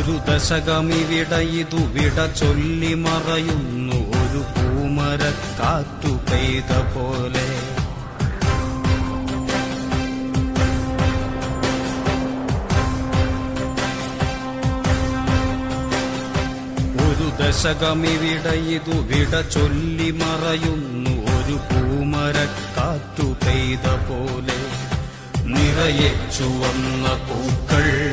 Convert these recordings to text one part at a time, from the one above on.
ദശകമിവിട ഇതു വിട ചൊല്ലി മറയുന്നു. ഒരു പൂമരക്കാറ്റു പെയ്ത പോലെ. ഒരു ദശകമിവിടയിതു വിട ചൊല്ലി മറയുന്നു. ഒരു പൂമരക്കാറ്റു പെയ്ത പോലെ. നിറയെ ചുവന്ന പൂക്കൾ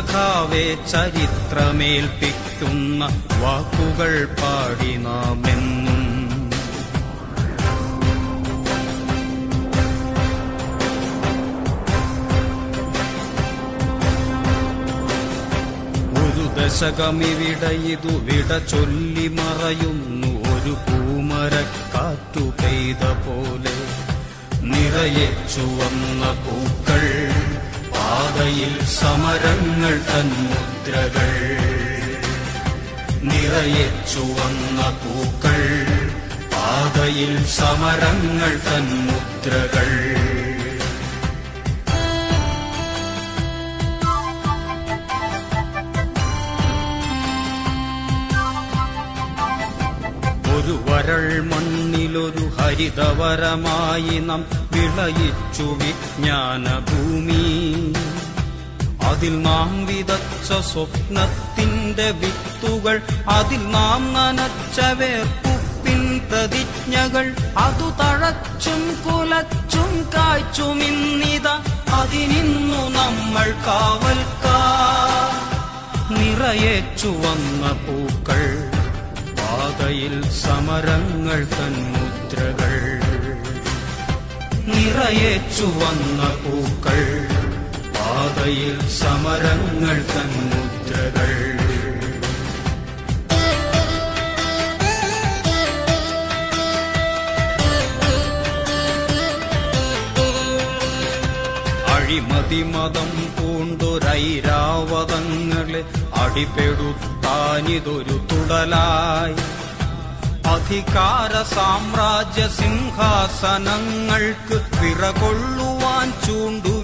സഖാവേ ചരിത്രമേൽപ്പിക്കുന്ന വാക്കുകൾ പാടി നാമെന്നും. ഒരു ദശകമിവിട ഇതു വിട ചൊല്ലി മറയുന്നു. ഒരു പൂമരക്കാറ്റു പെയ്ത പോലെ നിറയെ ചുവന്ന പൂക്കൾ. പാതയിൽ സമരങ്ങൾ തൻ മുദ്രകൾ നിറയെ ചുവന്ന പൂക്കൾ പാതയിൽ സമരങ്ങൾ തൻ മുദ്രകൾ ഒരു വരൾ മണ്ണിലൊരു ഹരിതവരമായി നാം വിളയിച്ചു വിജ്ഞാനഭൂമി. അതിൽ നാം വിതച്ച സ്വപ്നത്തിന്റെ വിത്തുകൾ അതിൽ നാം നനച്ച വേർപ്പുപ്പിൻ പ്രതിജ്ഞകൾ. അതു തഴച്ചും കുലച്ചും കാച്ചുമിന്നിത അതിനിന്നു നമ്മൾ കാവൽക്കാർ. നിറയെ വന്ന പൂക്കൾ പാതയിൽ സമരങ്ങൾ തന്മുദ്രകൾ നിറയേച്ചു വന്ന പൂക്കൾ പാതയിൽ സമരങ്ങൾ തൻ മുദ്രകൾ അഴിമതി മതം പൂണ്ടൊരൈരാവതങ്ങളെ അടിപെടുത്താനിതൊരു തുടലായി. അധികാര സാമ്രാജ്യ സിംഹാസനങ്ങൾക്ക് പിറകൊള്ളുവാൻ ചൂണ്ടു